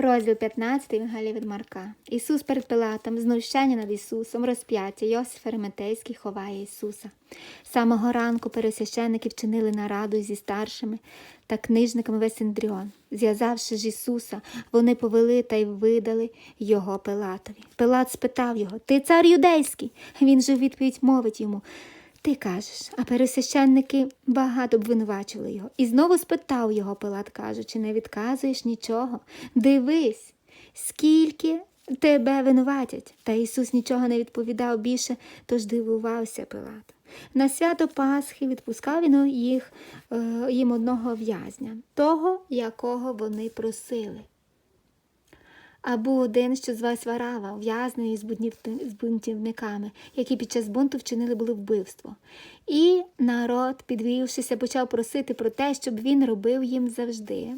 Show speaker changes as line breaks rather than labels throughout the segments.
Розділ 15 Євангелія від Марка. Ісус перед Пилатом, знущання над Ісусом, розп'яття. Йосиф Ариматейський ховає Ісуса. Самого ранку пересвященники вчинили нараду зі старшими та книжниками весь Індріон. Зв'язавши ж Ісуса, вони повели та й видали його Пилатові. Пилат спитав його: Ти цар юдейський? Він же відповідь мовить йому. Ти кажеш, а пересвященники багато обвинувачували його. І знову спитав його Пилат, кажучи, не відказуєш нічого. Дивись, скільки тебе винуватять. Та Ісус нічого не відповідав більше, тож дивувався Пилат. На свято Пасхи відпускав він їх, е, їм одного в'язня, того, якого вони просили. А був один, що звась Варава, ув'язнений з бунтівниками, які під час бунту вчинили були вбивство. І народ, підвівшися, почав просити про те, щоб він робив їм завжди.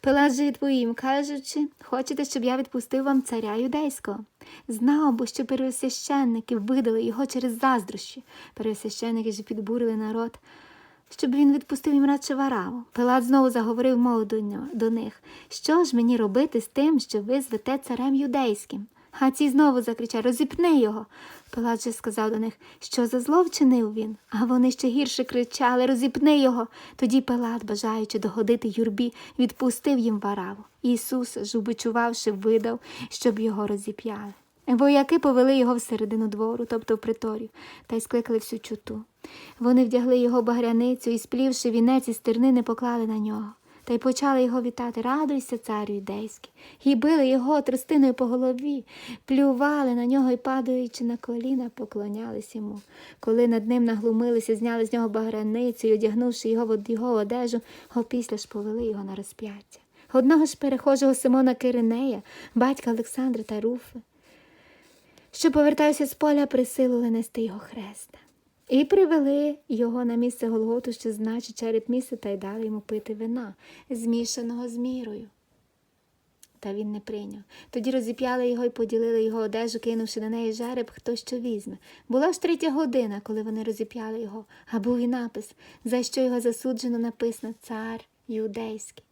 Пилат же відповів їм, кажучи, хочете, щоб я відпустив вам царя юдейського? Знав, бо що первосвященники видали його через заздрощі. Первосвященники ж підбурили народ щоб він відпустив їм радше вараву. Пилат знову заговорив мову до, них. Що ж мені робити з тим, що ви звете царем юдейським? А ці знову закричали Розіпни його. Пилат же сказав до них, що за зло вчинив він. А вони ще гірше кричали Розіпни його. Тоді Пилат, бажаючи догодити юрбі, відпустив їм вараву. Ісус, ж убичувавши, видав, щоб його розіп'яли. Вояки повели його всередину двору, тобто в приторію, та й скликали всю чуту. Вони вдягли його багряницю і, сплівши вінець із тернини, поклали на нього. Та й почали його вітати Радуйся, царю юдейський. І били його тростиною по голові, плювали на нього і, падаючи на коліна, поклонялись йому. Коли над ним наглумилися, зняли з нього багряницю і, одягнувши його в його одежу, опісля ж повели його на розп'яття. Одного ж перехожого Симона Киринея, батька Олександра та Руфи, що повертався з поля, присилили нести його хреста. І привели його на місце Голготу, що значить черед місце, та й дали йому пити вина, змішаного з мірою. Та він не прийняв. Тоді розіп'яли його і поділили його одежу, кинувши на неї жереб, хто що візьме. Була ж третя година, коли вони розіп'яли його, а був і напис, за що його засуджено написано цар юдейський.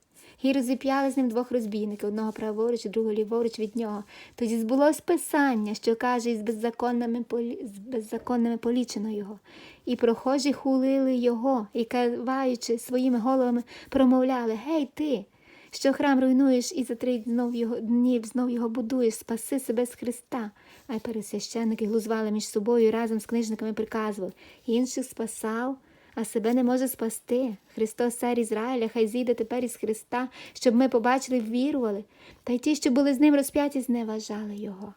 І розіп'яли з ним двох розбійників, одного праворуч, другого ліворуч від нього. Тоді збулось писання, що каже, із беззаконними, полі... з беззаконними полічено його. І прохожі хулили його, і киваючи своїми головами, промовляли Гей, ти, що храм руйнуєш і за три знов його, днів знов його будуєш, спаси себе з Христа. А й пересвященники глузвали між собою і разом з книжниками приказували. Інших спасав а себе не може спасти. Христос, цар Ізраїля, хай зійде тепер із Христа, щоб ми побачили вірували, та й ті, що були з ним розп'яті, зневажали його.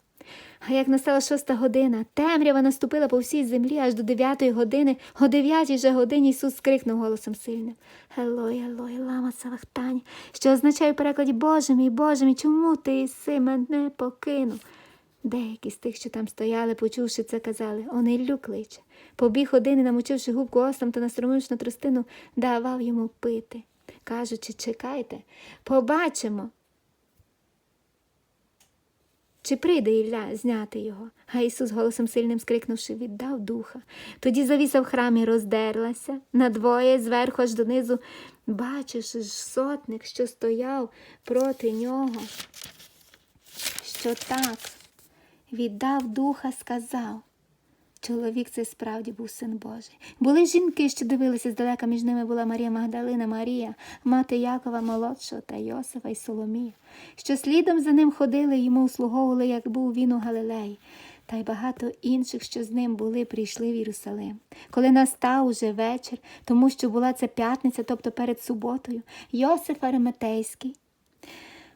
А як настала шоста година, темрява наступила по всій землі аж до дев'ятої години, о дев'ятій же годині Ісус скрикнув голосом сильним Елой, Елой, лама Савахтань, що означає в перекладі Боже мій, Боже мій, чому ти іси мене покинув? Деякі з тих, що там стояли, почувши це, казали Он Іллю кличе. Побіг один і, намочивши губку ослом та настромивши на тростину, давав йому пити, кажучи, чекайте, побачимо. Чи прийде Ілля зняти його? А Ісус, голосом сильним скрикнувши, віддав духа. Тоді завіса в храмі роздерлася надвоє, зверху аж донизу, бачиш ж сотник, що стояв проти нього, що так віддав духа, сказав. Чоловік це справді був син Божий. Були жінки, що дивилися здалека, між ними була Марія Магдалина, Марія, мати Якова молодшого та Йосифа і Соломія, що слідом за ним ходили, йому услуговували, як був він у Галилеї. Та й багато інших, що з ним були, прийшли в Єрусалим. Коли настав уже вечір, тому що була це п'ятниця, тобто перед суботою, Йосиф Ариметейський,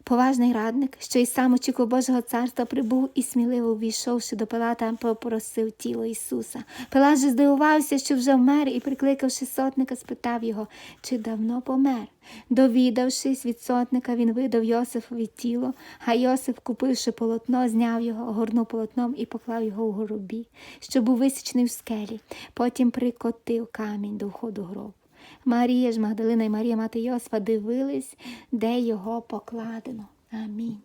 Поважний радник, що й сам очікував Божого царства, прибув і сміливо увійшовши до Пилата, попросив тіло Ісуса. Пилат же здивувався, що вже вмер, і, прикликавши сотника, спитав його, чи давно помер. Довідавшись від сотника, він видав Йосифові тіло, а Йосиф, купивши полотно, зняв його, огорнув полотном і поклав його у горобі, що був висічений в скелі. Потім прикотив камінь до входу гробу. Марія ж Магдалина і Марія мати Йосифа дивились, де його покладено. Амінь.